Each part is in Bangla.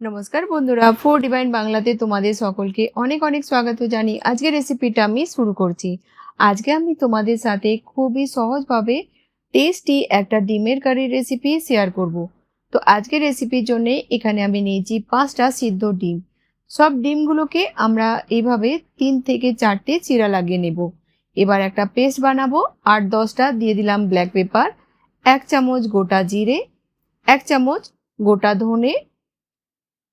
নমস্কার বন্ধুরা ফোর ডিভাইন বাংলাতে তোমাদের সকলকে অনেক অনেক স্বাগত জানি। আজকের রেসিপিটা আমি শুরু করছি। আজকে আমি তোমাদের সাথে খুবই সহজভাবে টেস্টি একটা ডিমের কারির রেসিপি শেয়ার করব। তো আজকের রেসিপির জন্য এখানে আমি নিয়েছি পাঁচটা সিদ্ধ ডিম। সব ডিমগুলোকে আমরা এইভাবে তিন থেকে চারটে চিরা লাগিয়ে নেব। এবার একটা পেস্ট বানাবো আর দশটা দিয়ে দিলাম ব্ল্যাক পেপার এক চামচ গোটা জিরে, এক চামচ গোটা ধনে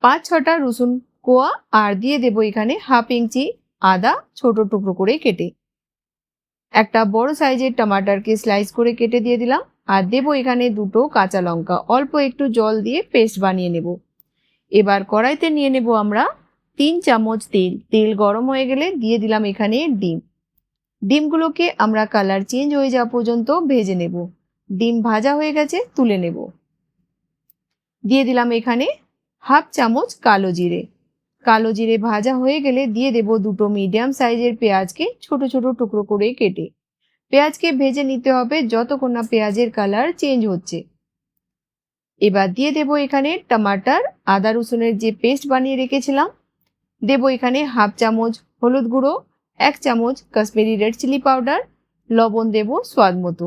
পাঁচ ছটা রসুন কোয়া আর দিয়ে দেবো এখানে হাফ ইঞ্চি আদা ছোট টুকরো করে কেটে। একটা বড় সাইজের টমাটারকে স্লাইস করে কেটে দিয়ে দিলাম আর দেবো এখানে দুটো কাঁচা লঙ্কা। অল্প একটু জল দিয়ে পেস্ট বানিয়ে নেব। এবার কড়াইতে নিয়ে নেব আমরা তিন চামচ তেল। তেল গরম হয়ে গেলে দিয়ে দিলাম এখানে ডিম। ডিমগুলোকে আমরা কালার চেঞ্জ হয়ে যাওয়া পর্যন্ত ভেজে নেব। ডিম ভাজা হয়ে গেছে তুলে নেব। দিয়ে দিলাম এখানে হাফ চামচ কালো জিরে। কালো জিরে ভাজা হয়ে গেলে দিয়ে দেব দুটো মিডিয়াম সাইজের পেঁয়াজকে ছোট ছোট টুকরো করে কেটে। পেঁয়াজকে ভেজে নিতে হবে যতক্ষণ না পেঁয়াজের কালার চেঞ্জ হচ্ছে। এবার দিয়ে দেব এখানে টমাটার, আদা রসুনের যে পেস্ট বানিয়ে রেখেছিলাম। দেব এখানে হাফ চামচ হলুদ গুঁড়ো, এক চামচ কাশ্মীরি রেড চিলি পাউডার লবণ দেব স্বাদ মতো।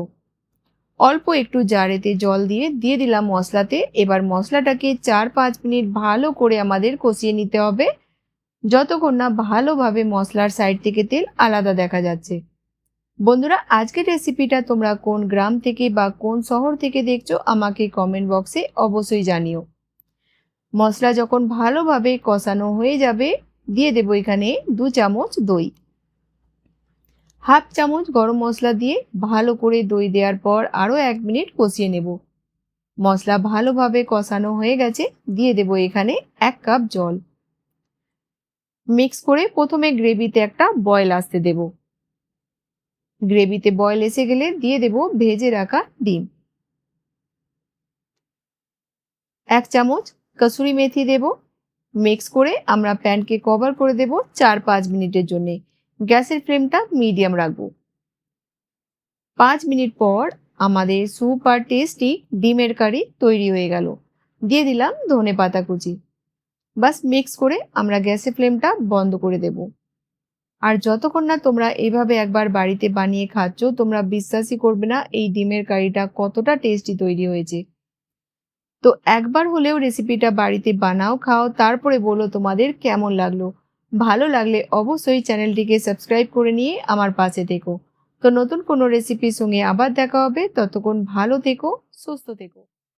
অল্প একটু জারেতে জল দিয়ে দিয়ে দিলাম মশলাতে। এবার মশলাটাকে চার পাঁচ মিনিট ভালো করে আমাদের কষিয়ে নিতে হবে। যতক্ষণ না ভালোভাবে মশলার সাইড থেকে তেল আলাদা দেখা যাচ্ছে। বন্ধুরা, আজকের রেসিপিটা তোমরা কোন গ্রাম থেকে বা কোন শহর থেকে দেখছ, আমাকে কমেন্ট বক্সে অবশ্যই জানিও। মশলা যখন ভালোভাবে কষানো হয়ে যাবে, দিয়ে দেবো এখানে দু চামচ দই। হাফ চামচ গরম মশলা দিয়ে ভালো করে দই দেওয়ার পর আরও এক মিনিট কষিয়ে নেব। মশলা ভালোভাবে কষানো হয়ে গেছে, দিয়ে দেব এখানে এক কাপ জল। মিক্স করে প্রথমে গ্রেভিতে একটা বয়েল আসতে দেব। গ্রেভিতে বয়েল এসে গেলে দিয়ে দেব ভেজে রাখা ডিম। এক চামচ কসুরি মেথি দেব। মিক্স করে আমরা প্যানকে কভার করে দেব চার পাঁচ মিনিটের জন্যে। গ্যাসের ফ্লেমটা মিডিয়াম রাখব। পাঁচ মিনিট পর আমাদের সুপার টেস্টি ডিমের কারি তৈরি হয়ে গেল। দিয়ে দিলাম ধনে পাতা কুচি। বাস মিক্স করে আমরা গ্যাসের ফ্লেমটা বন্ধ করে দেব। আর যতক্ষণ না তোমরা এইভাবে একবার বাড়িতে বানিয়ে খাচ্ছ, তোমরা বিশ্বাসই করবে না এই ডিমের কারিটা কতটা টেস্টি তৈরি হয়েছে। তো একবার হলেও রেসিপিটা বাড়িতে বানাও, খাও, তারপরে বলো তোমাদের কেমন লাগল। ভালো লাগলে অবশ্যই চ্যানেলটিকে সাবস্ক্রাইব করে নিয়ে আমার পাশে থেকো। তো নতুন কোনো রেসিপির সঙ্গে আবার দেখা হবে। ততক্ষণ ভালো থেকো, সুস্থ থেকো।